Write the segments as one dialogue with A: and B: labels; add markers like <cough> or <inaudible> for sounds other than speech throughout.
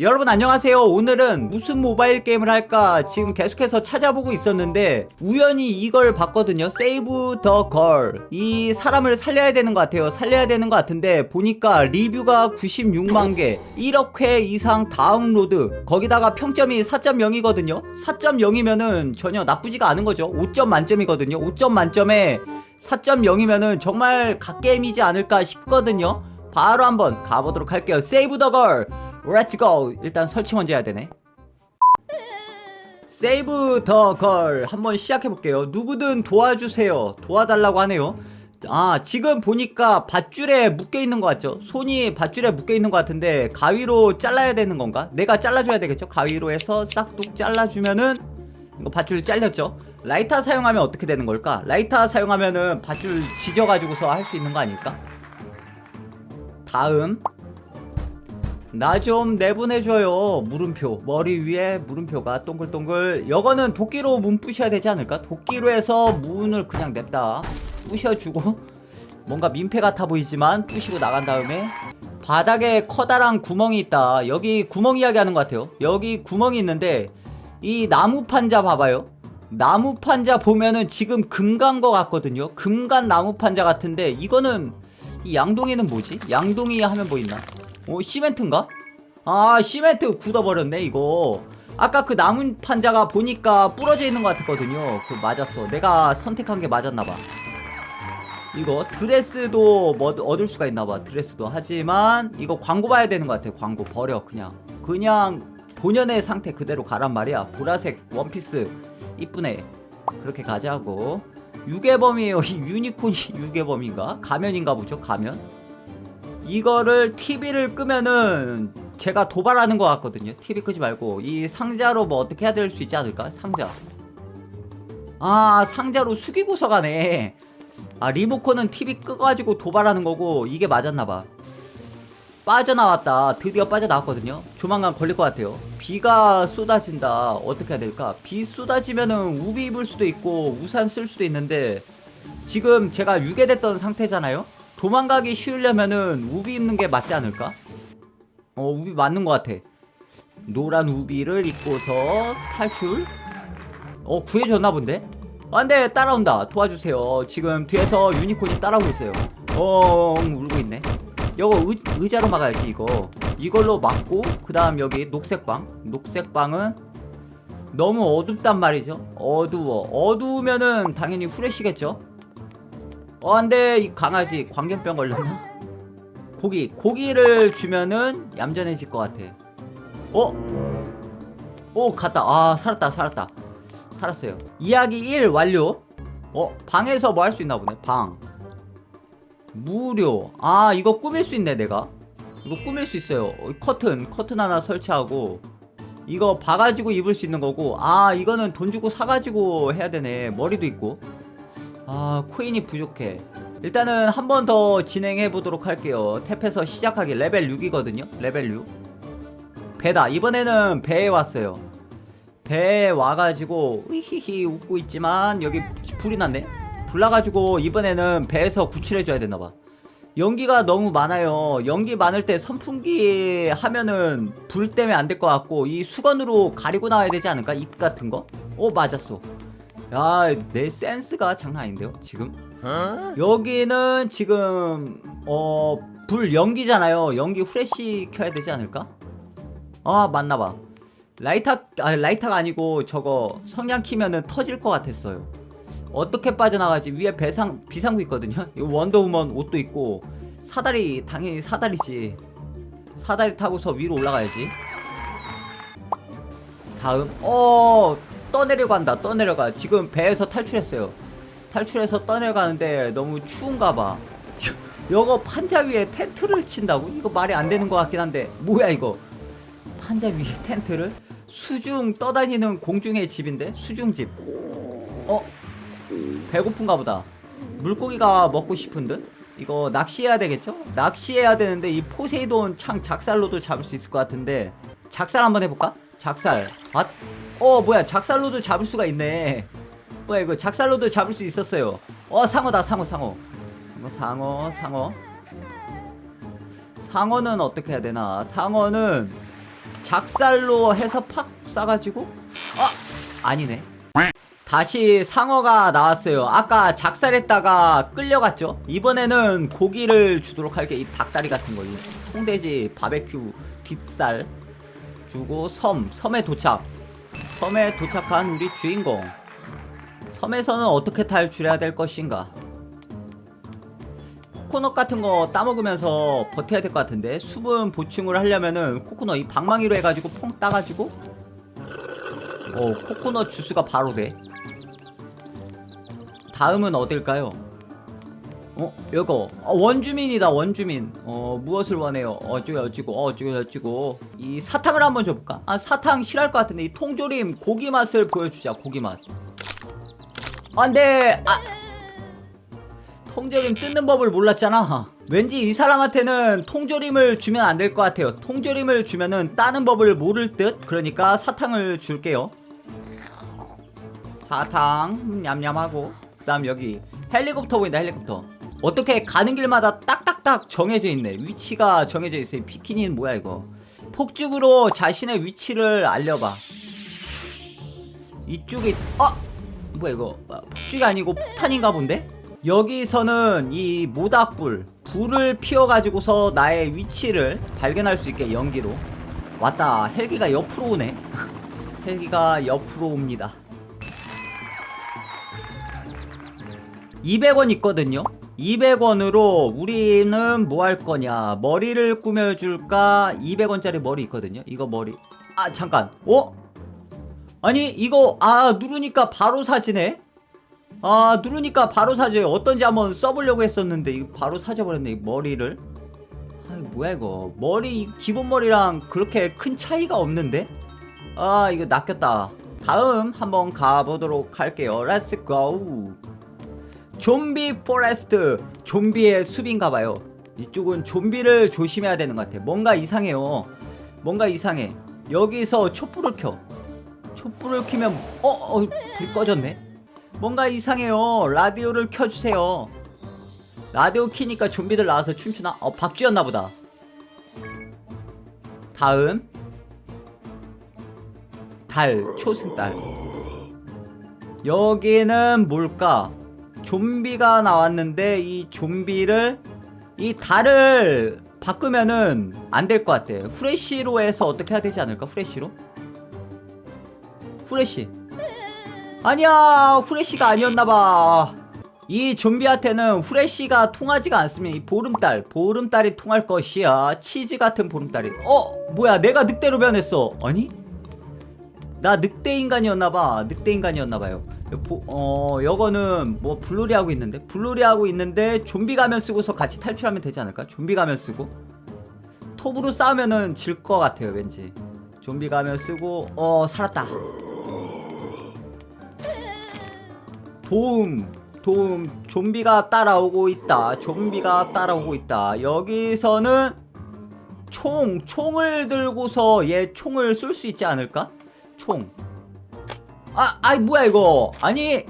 A: 여러분 안녕하세요. 오늘은 무슨 모바일 게임을 할까 지금 계속해서 찾아보고 있었는데 우연히 이걸 봤거든요. 세이브 더 걸 이 사람을 살려야 되는 것 같아요. 살려야 되는 것 같은데 보니까 리뷰가 96만 개. 1억 회 이상 다운로드. 거기다가 평점이 4.0이거든요. 4.0이면은 전혀 나쁘지가 않은 거죠. 5점 만점이거든요. 5점 만점에 4.0이면은 정말 갓게임이지 않을까 싶거든요. 바로 한번 가보도록 할게요. 세이브 더 걸 렛츠고 일단 설치 먼저 해야 되네. 세이브 더 걸 한번 시작해 볼게요. 누구든 도와주세요. 도와달라고 하네요. 아 지금 보니까 밧줄에 묶여 있는 것 같죠? 손이 밧줄에 묶여 있는 것 같은데 가위로 잘라야 되는 건가? 내가 잘라줘야 되겠죠? 가위로 해서 싹둑 잘라주면은 이거 밧줄 잘렸죠? 라이터 사용하면 어떻게 되는 걸까? 라이터 사용하면은 밧줄 지져가지고서 할 수 있는 거 아닐까? 다음 나 좀 내보내줘요. 물음표. 머리 위에 물음표가 동글동글. 이거는 도끼로 문 부셔야 되지 않을까? 도끼로 해서 문을 그냥 냅다 부셔주고 <laughs> 뭔가 민폐 같아 보이지만 부시고 나간 다음에 바닥에 커다란 구멍이 있다. 여기 구멍 이야기 하는 것 같아요. 여기 구멍이 있는데 이 나무 판자 봐봐요. 나무 판자 보면은 지금 금간 거 같거든요. 금간 나무 판자 같은데 이거는 이 양동이는 뭐지? 양동이 하면 뭐 있나? 어 시멘트인가? 아 시멘트 굳어버렸네 이거. 아까 그 나무 판자가 보니까 부러져 있는 것 같았거든요. 그 맞았어. 내가 선택한 게 맞았나봐. 이거 드레스도 뭐 얻을 수가 있나봐 드레스도. 하지만 이거 광고 봐야 되는 것 같아 광고. 버려 그냥. 그냥 본연의 상태 그대로 가란 말이야. 보라색 원피스 이쁘네. 그렇게 가자고 유괴범이에요 이 유니콘이 유괴범인가 가면인가 보죠 가면 이거를 TV를 끄면은 제가 도발하는 것 같거든요. TV 끄지 말고 이 상자로 뭐 어떻게 해야 될 수 있지 않을까? 상자. 아 상자로 숙이고서 가네. 아 리모컨은 TV 끄가지고 도발하는 거고 이게 맞았나봐. 빠져나왔다. 드디어 빠져나왔거든요. 조만간 걸릴 것 같아요. 비가 쏟아진다. 어떻게 해야 될까? 비 쏟아지면은 우비 입을 수도 있고 우산 쓸 수도 있는데 지금 제가 유괴됐던 상태잖아요. 도망가기 쉬우려면은 우비 입는 게 맞지 않을까? 어 우비 맞는 것 같아 노란 우비를 입고서 탈출 어 구해줬나 본데? 안돼 따라온다 도와주세요 지금 뒤에서 유니콘이 따라오고 있어요 어 울고 있네 이거 의, 의자로 막아야지 이거. 이걸로 막고 그 다음 여기 녹색방. 녹색방은 너무 어둡단 말이죠. 어두워. 어두우면은 당연히 후레쉬겠죠? 어 안돼. 이 강아지 광견병 걸렸나? 고기. 고기를 주면은 얌전해질 것 같아. 어? 오 갔다. 아 살았다 살았다. 살았어요. 이야기 1 완료. 어 방에서 뭐 할 수 있나 보네. 방 무료. 아 이거 꾸밀 수 있네 내가. 이거 꾸밀 수 있어요. 어, 커튼 커튼 하나 설치하고 이거 봐가지고 입을 수 있는 거고. 아 이거는 돈 주고 사가지고 해야 되네. 머리도 있고. 아 코인이 부족해. 일단은 한 번 더 진행해 보도록 할게요. 탭에서 시작하기. 레벨 6이거든요. 레벨 6 배다. 이번에는 배에 왔어요. 배에 와가지고 히히히 웃고 있지만 여기 불이 났네 불 나가지고 이번에는 배에서 구출해줘야 되나봐 연기가 너무 많아요 연기 많을 때 선풍기 하면은 불 때문에 안 될 것 같고 이 수건으로 가리고 나와야 되지 않을까 입 같은 거? 어 맞았어 야내 센스가 장난 아닌데요 지금 여기는 지금 어 불 연기잖아요. 연기 후레쉬 켜야 되지 않을까? 아 맞나봐. 라이터 아 라이터가 아니고 저거 성냥 키면은 터질 것 같았어요. 어떻게 빠져나가지? 위에 배상 비상구 있거든요. <laughs> 이 원더우먼 옷도 있고 사다리 당연히 사다리지. 사다리 타고서 위로 올라가야지. 다음 어 떠내려고 한다. 떠내려가. 지금 배에서 탈출했어요. 탈출해서 떠내려가는데 너무 추운가 봐. <laughs> 이거 판자 위에 텐트를 친다고? 이거 말이 안 되는 것 같긴 한데 뭐야 이거? 판자 위에 <laughs> 텐트를? 수중 떠다니는 공중의 집인데? 수중집. 어? 배고픈가 보다. 물고기가 먹고 싶은 듯? 이거 낚시해야 되겠죠? 낚시해야 되는데 이 포세이돈 창 작살로도 잡을 수 있을 것 같은데 작살 한번 해볼까? 작살. 아, 어 뭐야 작살로도 잡을 수가 있네. 뭐야 이거 작살로도 잡을 수 있었어요. 어 상어다 상어 상어. 이거 상어 상어. 상어는 어떻게 해야 되나? 상어는 작살로 해서 팍 쏴가지고 아 아니네 다시 상어가 나왔어요. 아까 작살했다가 끌려갔죠? 이번에는 고기를 주도록 할게 이 닭다리 같은 거 이 통돼지 바베큐 뒷살 주고 섬 섬에 도착. 섬에 도착한 우리 주인공. 섬에서는 어떻게 탈출해야 될 것인가? 코코넛 같은 거 따먹으면서 버텨야 될 것 같은데 수분 보충을 하려면은 코코넛 이 방망이로 해가지고 퐁 따가지고 어 코코넛 주스가 바로 돼 다음은 어딜까요? 어 이거 어, 원주민이다 원주민 어 무엇을 원해요 어쩌고 어쩌고 어쩌고 어쩌고 이 사탕을 한번 줘볼까 아 사탕 싫어할 것 같은데 이 통조림 고기 맛을 보여주자 고기 맛 안돼 아 통조림 뜯는 법을 몰랐잖아. 왠지 이 사람한테는 통조림을 주면 안 될 것 같아요. 통조림을 주면은 따는 법을 모를 듯. 그러니까 사탕을 줄게요. 사탕 음, 냠냠하고 그 다음 여기 헬리콥터 보인다 헬리콥터. 어떻게 가는 길마다 딱딱딱 정해져 있네. 위치가 정해져 있어요. 비키니는 뭐야 이거? 폭죽으로 자신의 위치를 알려봐. 이쪽에 어 뭐야 이거 아, 폭죽이 아니고 폭탄인가 본데? 여기서는 이 모닥불 불을 피워가지고서 나의 위치를 발견할 수 있게 연기로 왔다 헬기가 옆으로 오네 <laughs> 헬기가 옆으로 옵니다 200원 있거든요. 200원으로 우리는 뭐 할 거냐? 머리를 꾸며줄까? 200원짜리 머리 있거든요. 이거 머리. 아 잠깐. 어? 아니 이거 아 누르니까 바로 사지네? 아 누르니까 바로 사져요. 어떤지 한번 써보려고 했었는데 이거 바로 사져버렸네 이 머리를. 아 이거 뭐야 이거? 머리 이 기본 머리랑 그렇게 큰 차이가 없는데? 아 이거 낚였다. 다음 한번 가보도록 할게요. 렛츠 고 좀비 포레스트 좀비의 숲인가봐요 이쪽은 좀비를 조심해야 되는 것 같아 뭔가 이상해요 뭔가 이상해 여기서 촛불을 켜 촛불을 켜면 어? 어? 불 꺼졌네 뭔가 이상해요. 라디오를 켜주세요. 라디오 키니까 좀비들 나와서 춤추나? 어, 박쥐였나 보다. 다음. 달, 초승달. 여기는 뭘까? 좀비가 나왔는데 이 좀비를 이 달을 바꾸면은 안 될 것 같아. 후레쉬로 해서 어떻게 해야 되지 않을까? 후레쉬로? 후레쉬. 아니야 후레쉬가 아니었나봐 이 좀비한테는 후레쉬가 통하지가 않으면 이 보름달 보름달이 통할 것이야 치즈 같은 보름달이 어 뭐야 내가 늑대로 변했어 아니 나 늑대 인간이었나봐 늑대 인간이었나봐요 어 요거는 뭐 블루리 하고 있는데? 블루리 하고 있는데 좀비 가면 쓰고서 같이 탈출하면 되지 않을까? 좀비 가면 쓰고? 톱으로 싸우면은 질 것 같아요 왠지. 좀비 가면 쓰고 어 살았다. 도움 도움. 좀비가 따라오고 있다. 좀비가 따라오고 있다. 여기서는 총 총을 들고서 얘 총을 쏠 수 있지 않을까? 총 아, 아이 뭐야 이거 아니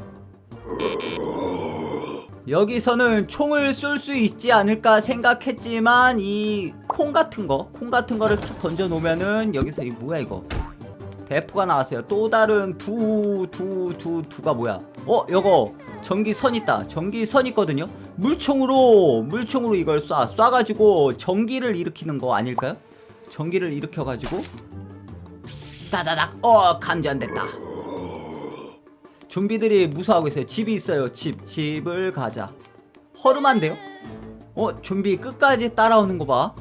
A: 여기서는 총을 쏠 수 있지 않을까 생각했지만 이 콩 같은 거, 콩 같은 거를 탁 던져 놓으면은 여기서 이 뭐야 이거 대포가 나왔어요. 또 다른 두, 두, 두, 두가 뭐야? 어, 요거 전기선 있다. 전기선 있거든요. 물총으로, 물총으로 이걸 쏴, 쏴가지고 전기를 일으키는 거 아닐까요? 전기를 일으켜가지고 따다닥, 어, 감전됐다. 좀비들이 무서워하고 있어요. 집이 있어요. 집, 집을 가자. 허름한데요? 어, 좀비 끝까지 따라오는 거 봐.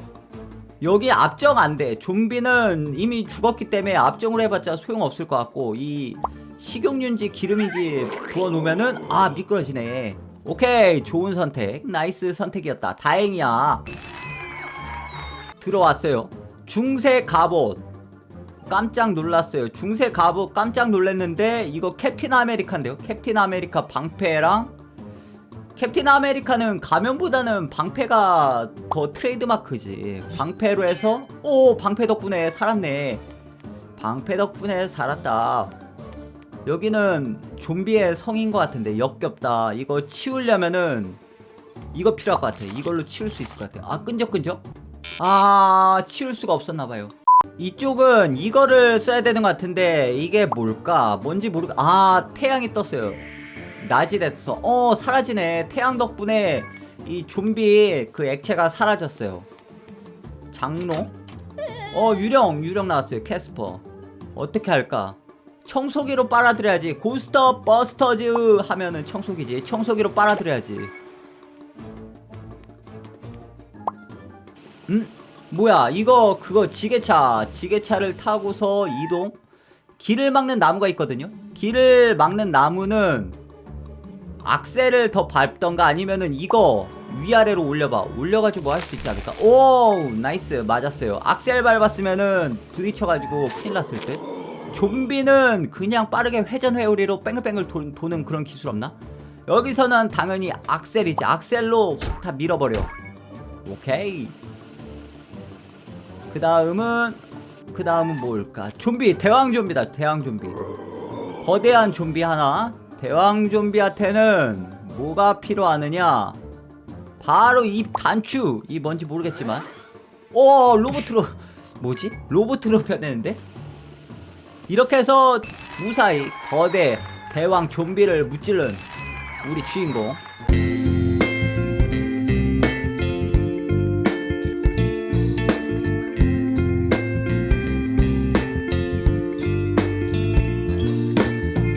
A: 여기 압정 안 돼. 좀비는 이미 죽었기 때문에 압정을 해봤자 소용없을 것 같고 이 식용유인지 기름인지 부어 놓으면은 아 미끄러지네. 오케이 좋은 선택 나이스 선택이었다 다행이야 들어왔어요 중세 갑옷 깜짝 놀랐어요. 중세 갑옷 깜짝 놀랐는데 이거 캡틴 아메리카인데요? 캡틴 아메리카 방패랑 캡틴 아메리카는 가면보다는 방패가 더 트레이드마크지. 방패로 해서 오 방패 덕분에 살았네. 방패 덕분에 살았다. 여기는 좀비의 성인 것 같은데 역겹다. 이거 치우려면은 이거 필요할 것 같아. 이걸로 치울 수 있을 것 같아. 아 끈적끈적? 아 치울 수가 없었나봐요 이쪽은 이거를 써야 되는 것 같은데 이게 뭘까? 뭔지 모르. 아 태양이 떴어요. 낮이 됐어. 어 사라지네. 태양 덕분에 이 좀비 그 액체가 사라졌어요. 장로? 어 유령 유령 나왔어요. 캐스퍼. 어떻게 할까? 청소기로 빨아들여야지. 고스터 버스터즈 하면은 청소기지. 청소기로 빨아들여야지. 음? 뭐야 이거 그거 지게차 지게차를 타고서 이동? 길을 막는 나무가 있거든요. 길을 막는 나무는 악셀을 더 밟던가 아니면은 이거 위아래로 올려봐. 올려가지고 할 수 있지 않을까? 오 나이스 맞았어요. 악셀 밟았으면은 부딪혀가지고 큰일 났을 듯. 좀비는 그냥 빠르게 회전 회오리로 뺑글뺑글 도, 도는 그런 기술 없나? 여기서는 당연히 악셀이지. 악셀로 확 다 밀어버려. 오케이 그 다음은 그 다음은 뭘까? 좀비 대왕 좀비다 대왕 좀비. 거대한 좀비 하나. 대왕 좀비한테는 뭐가 필요하느냐? 바로 이 단추. 이 뭔지 모르겠지만. 오 로봇으로 뭐지? 로봇으로 변했는데? 이렇게 해서 무사히 거대 대왕 좀비를 무찌른 우리 주인공